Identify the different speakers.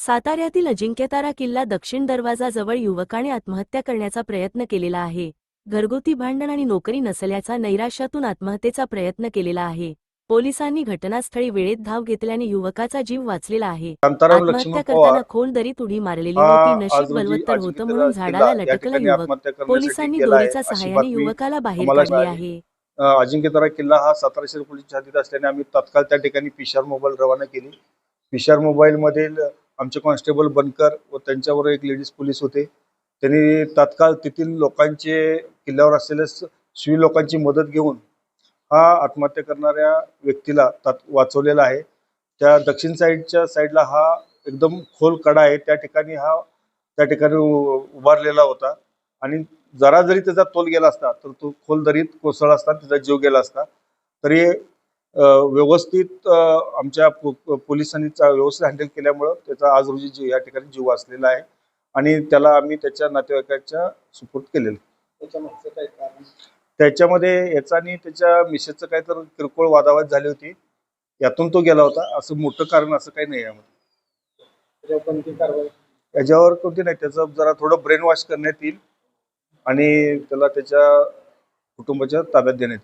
Speaker 1: साताऱ्यातील अजिंक्यतारा किल्ला दक्षिण दरवाजाजवळ युवकाने आत्महत्या करण्याचा प्रयत्न केलेला आहे. घरगुती भांडण आणि नोकरी नसल्याचा नैराश्यातून आत्महत्येचा प्रयत्न केलेला आहे. पोलिसांनी घटनास्थळी वेळेत धाव घेतल्याने युवकाचा जीव वाचलेला आहे. आत्महत्या करताना खोल दरीत उडी मारलेली होती. नशीब बलवत्तर होतं म्हणून झाडाला लटकला युवक. पोलिसांनी दोरीच्या सहाय्याने युवकाला बाहेर काढले. आहे.
Speaker 2: अजिंक्यतारा किल्ला हा सातारा शहर पोलीसच्या हद्दीत असल्याने आम्ही तात्काळ त्या ठिकाणी पिशार मोबाईल रवाना केली. पिशार मोबाईल मधील आमचे कॉन्स्टेबल बनकर व त्यांच्यावर एक लेडीज पोलीस होते. त्यांनी तात्काळ तेथील लोकांचे किल्ल्यावर असलेल्या स- शिवी लोकांची मदत घेऊन हा आत्महत्या करणाऱ्या व्यक्तीला तात- वाचवलेला आहे. त्या दक्षिण साईडच्या साईडला हा एकदम खोल कडा आहे. त्या ठिकाणी हा त्या ठिकाणी उ- उभारलेला होता. आणि जरा जरी त्याचा तोल गेला असता तर तो खोल दरीत कोसळला असता त्याचा जीव गेला असता तरी व्यवस्थित आमच्या पोलिसांनी चा- व्यवस्थित हँडल केल्यामुळं त्याचा आज रोजी जीव या ठिकाणी जीव वाचलेला आहे. आणि त्याला आम्ही त्याच्या नातेवाईकाच्या सुपूर्द केलेलं. त्याच्यामध्ये याचा आणि त्याच्या मिसेसचं काय तर किरकोळ वादावाद झाली होती. यातून तो गेला होता. असं मोठं कारण असं काही नाही यामध्ये. याच्यावर कोणती नाही. त्याचं जरा थोडं ब्रेन वॉश करण्यात येईल. आणि त्याला त्याच्या कुटुंबाच्या ताब्यात देण्यात येईल.